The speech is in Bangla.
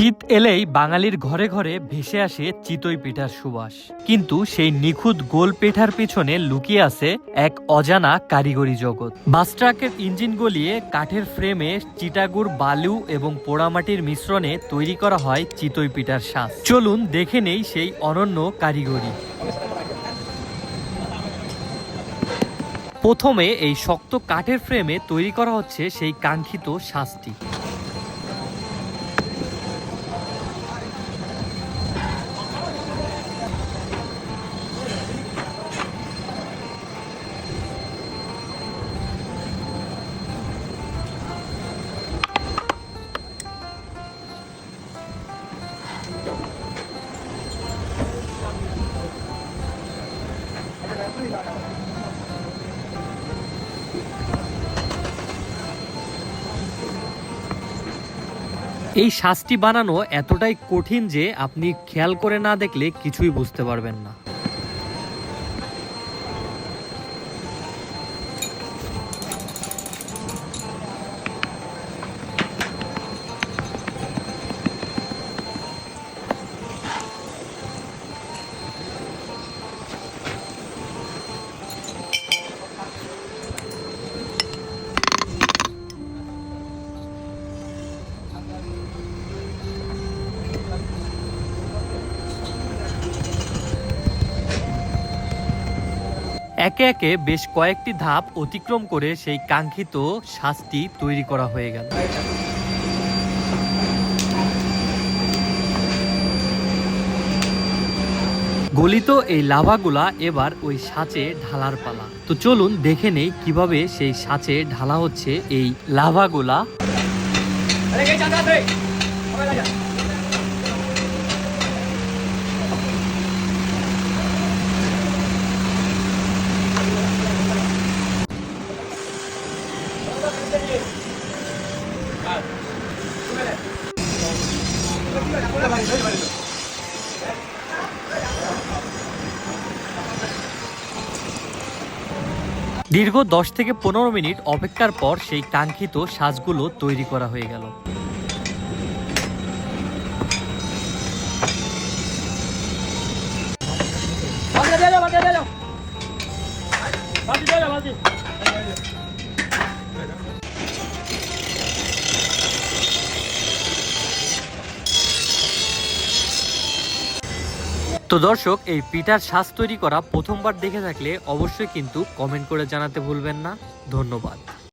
শীত এলেই বাঙালির ঘরে ঘরে ভেসে আসে চিতই পিঠার সুবাস। কিন্তু সেই নিখুঁত গোল পেঠার পিছনে লুকিয়ে আছে এক অজানা কারিগরি জগৎ। বাস ট্রাকের ইঞ্জিন গলিয়ে কাঠের ফ্রেমে চিটাগুড় বালু এবং পোড়ামাটির মিশ্রণে তৈরি করা হয় চিতই পিঠার শ্বাস চলুন দেখে নেই সেই অনন্য কারিগরি। প্রথমে এই শক্ত কাঠের ফ্রেমে তৈরি করা হচ্ছে সেই কাঙ্ক্ষিত শ্বাসটি এই শাস্তি বানানো এতটাই কঠিন যে আপনি খেয়াল করে না দেখলে কিছুই বুঝতে পারবেন না। একে একে বেশ কয়েকটি ধাপ অতিক্রম করে সেই কাঙ্ক্ষিত শ্বাসটি তৈরি করা হয়ে গেল। গলিত এই লাভাগুলা এবার ওই সাঁচে ঢালার পালা। তো চলুন দেখে নেই কীভাবে সেই সাঁচে ঢালা হচ্ছে এই লাভাগুলা। দীর্ঘ দশ থেকে পনেরো মিনিট অপেক্ষার পর সেই কাঙ্ক্ষিত সাজগুলো তৈরি করা হয়ে গেল। তো দর্শক, এই পিঠার শ্বাস তৈরি করা প্রথমবার দেখে থাকলে অবশ্যই কিন্তু কমেন্ট করে জানাতে ভুলবেন না। ধন্যবাদ।